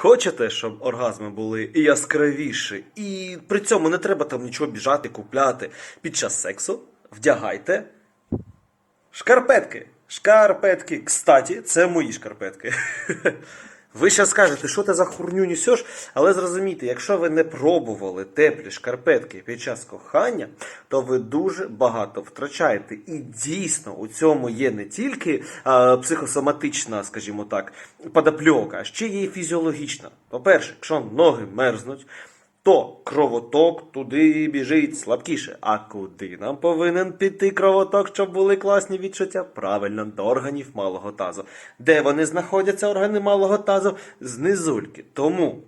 Хочете, щоб оргазми були яскравіші, і при цьому не треба там нічого біжати, купляти під час сексу? Вдягайте шкарпетки. Шкарпетки. Кстаті, це мої шкарпетки. Ви ще скажете, що ти за хурню несеш, але зрозумійте, якщо ви не пробували теплі шкарпетки під час кохання, то ви дуже багато втрачаєте. І дійсно у цьому є не тільки а, психосоматична, скажімо так, подопльока, а ще є і фізіологічна. По-перше, якщо ноги мерзнуть, то кровоток туди біжить слабкіше. А куди нам повинен піти кровоток, щоб були класні відчуття? Правильно, до органів малого тазу. Де вони знаходяться, органи малого тазу? Знизульки. Тому.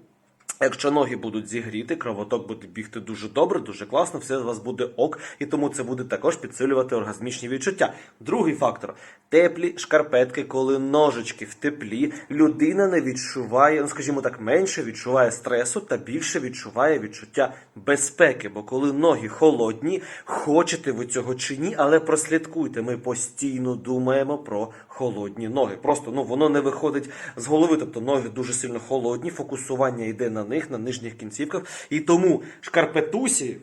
Якщо ноги будуть зігріти, кровоток буде бігти дуже добре, дуже класно, все у вас буде ок, і тому це буде також підсилювати оргазмічні відчуття. Другий фактор теплі шкарпетки, коли ножички в теплі, людина не відчуває, ну скажімо так, менше відчуває стресу та більше відчуває відчуття безпеки. Бо коли ноги холодні, хочете ви цього чи ні, але прослідкуйте, ми постійно думаємо про холодні ноги. Просто ну воно не виходить з голови. Тобто ноги дуже сильно холодні, фокусування йде на них, на нижніх кінцівках. І тому шкарпетусі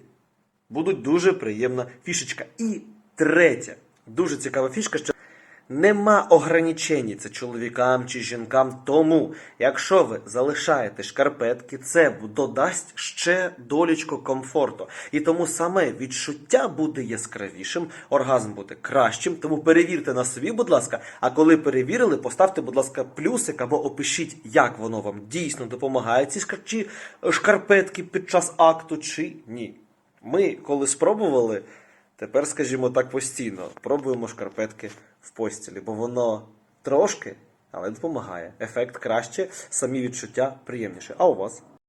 будуть дуже приємна фішечка. І третя, дуже цікава фішка, що нема ограничень це чоловікам чи жінкам. Тому, якщо ви залишаєте шкарпетки, це додасть ще долічку комфорту. І тому саме відчуття буде яскравішим, оргазм буде кращим. Тому перевірте на собі, будь ласка. А коли перевірили, поставте, будь ласка, плюсик або опишіть, як воно вам дійсно допомагає ці шкар- шкарпетки під час акту, чи ні. Ми, коли спробували, тепер, скажімо так, постійно пробуємо шкарпетки в постілі, бо воно трошки, але допомагає. Ефект краще, самі відчуття приємніше. А у вас?